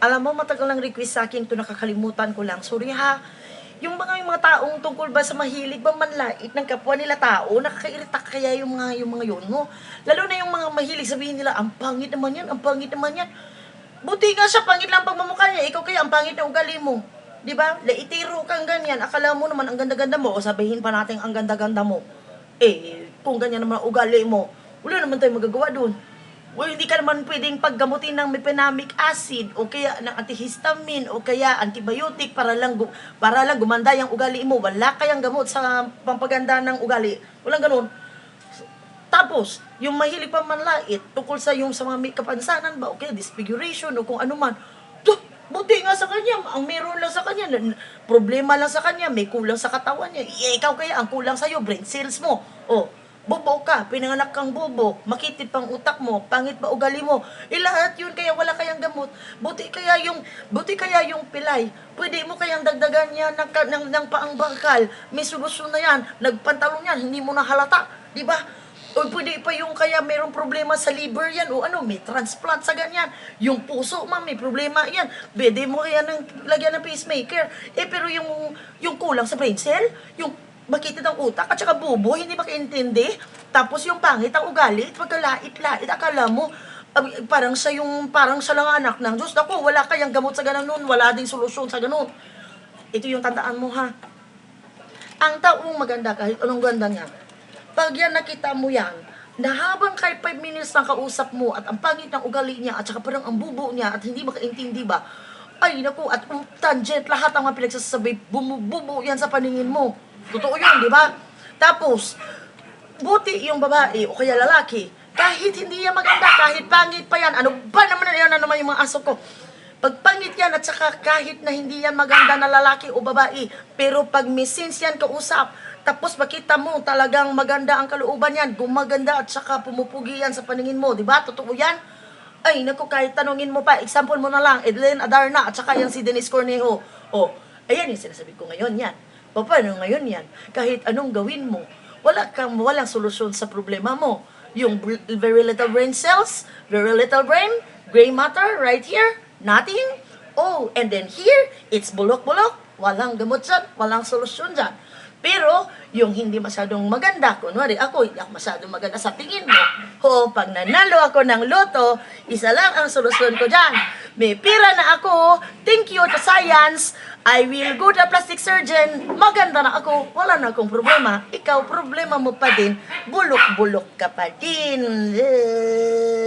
Alam mo, matagal ng request sa akin, ito nakakalimutan ko lang. Sorry ha. Yung mga yung mga taong tungkol ba sa mahilig ba manlait ng kapwa nila tao, nakakairita kaya yung mga yung mga yun mo. Lalo na yung mga mahilig sabihin nila, ang pangit naman yan, ang pangit naman yan. Buti nga siya, pangit lang pagmamukha niya, ikaw kaya ang pangit na ugali mo. Di ba? Laitiro kang ganyan, akala mo naman ang ganda-ganda mo, o sabihin pa natin ang ganda-ganda mo. Eh, kung ganyan naman ugali mo, wala naman tayong magagawa doon. Well, hindi ka naman pwedeng paggamutin ng mefenamic acid o kaya ng antihistamine o kaya antibiotic para lang para lang gumanda yung ugali mo. Wala kayang gamot sa pampaganda ng ugali. Walang ganun. Tapos, yung mahilig pa manlait tungkol sa yung sa mga kapansanan ba o kaya disfiguration o kung ano man. Buti nga sa kanya, ang meron lang sa kanya, problema lang sa kanya, may kulang sa katawan niya. Eh, ikaw kaya, ang kulang sa'yo, brain cells mo. O, bobo ka, pinanganak kang bobo, makitid pang utak mo, pangit pa ugali mo. Eh, yun, kaya wala kayang gamot. Buti kaya yung, buti kaya yung pilay. Pwede mo kayang dagdagan yan ng, ng, ng paang bakal. May solusyon na yan. Nagpantalon yan, hindi mo na halata. Di ba? O pwede pa yung kaya mayroong problema sa liver yan o ano, may transplant sa ganyan. Yung puso, ma'am, may problema yan. Pwede mo kaya ng, lagyan ng pacemaker. Eh, pero yung, yung kulang sa brain cell, yung makitid ang utak, at saka bubo, hindi makaintindi. Tapos yung pangit ang ugali, pagkalait-lait, akala mo, ah, parang sa yung, parang sa lang anak ng Diyos. Naku, wala kayang gamot sa ganun nun, wala ding solusyon sa ganun. Ito yung tandaan mo ha. Ang taong maganda kahit anong ganda niya, pag yan nakita mo yan, na habang kahit 5 minutes lang kausap mo at ang pangit ng ugali niya at saka parang ang bubo niya at hindi makaintindi ba, ay naku, at um, tangent, lahat ng mga pinagsasabi, bumububo yan sa paningin mo. Totoo yun, di ba? Tapos, buti yung babae o kaya lalaki, kahit hindi yan maganda, kahit pangit pa yan, ano ba naman yan, ano naman yung mga aso ko, pag pangit yan at saka kahit na hindi yan maganda na lalaki o babae, pero pag may sense yan kausap, tapos makita mo talagang maganda ang kalooban yan, gumaganda at saka pumupugi yan sa paningin mo, di ba? Totoo yan? Ay, naku, kahit tanungin mo pa, example mo na lang, Edelyn Adarna at saka yung si Dennis Cornejo. O, ayan yung sinasabi ko ngayon yan. Paano ngayon yan? Kahit anong gawin mo, wala kang, walang solusyon sa problema mo. Yung very little brain cells, very little brain, gray matter right here, nothing. Oh, and then here, it's bulok-bulok. Walang gamot dyan, walang solusyon dyan. Pero, yung hindi masyadong maganda, kunwari ako, hindi ako masyadong maganda sa tingin mo. Ho, pag nanalo ako ng loto, isa lang ang solusyon ko dyan. May pira na ako, thank you to science, I will go to plastic surgeon, maganda na ako, wala na akong problema. Ikaw, problema mo pa din, bulok-bulok ka pa din. Eh.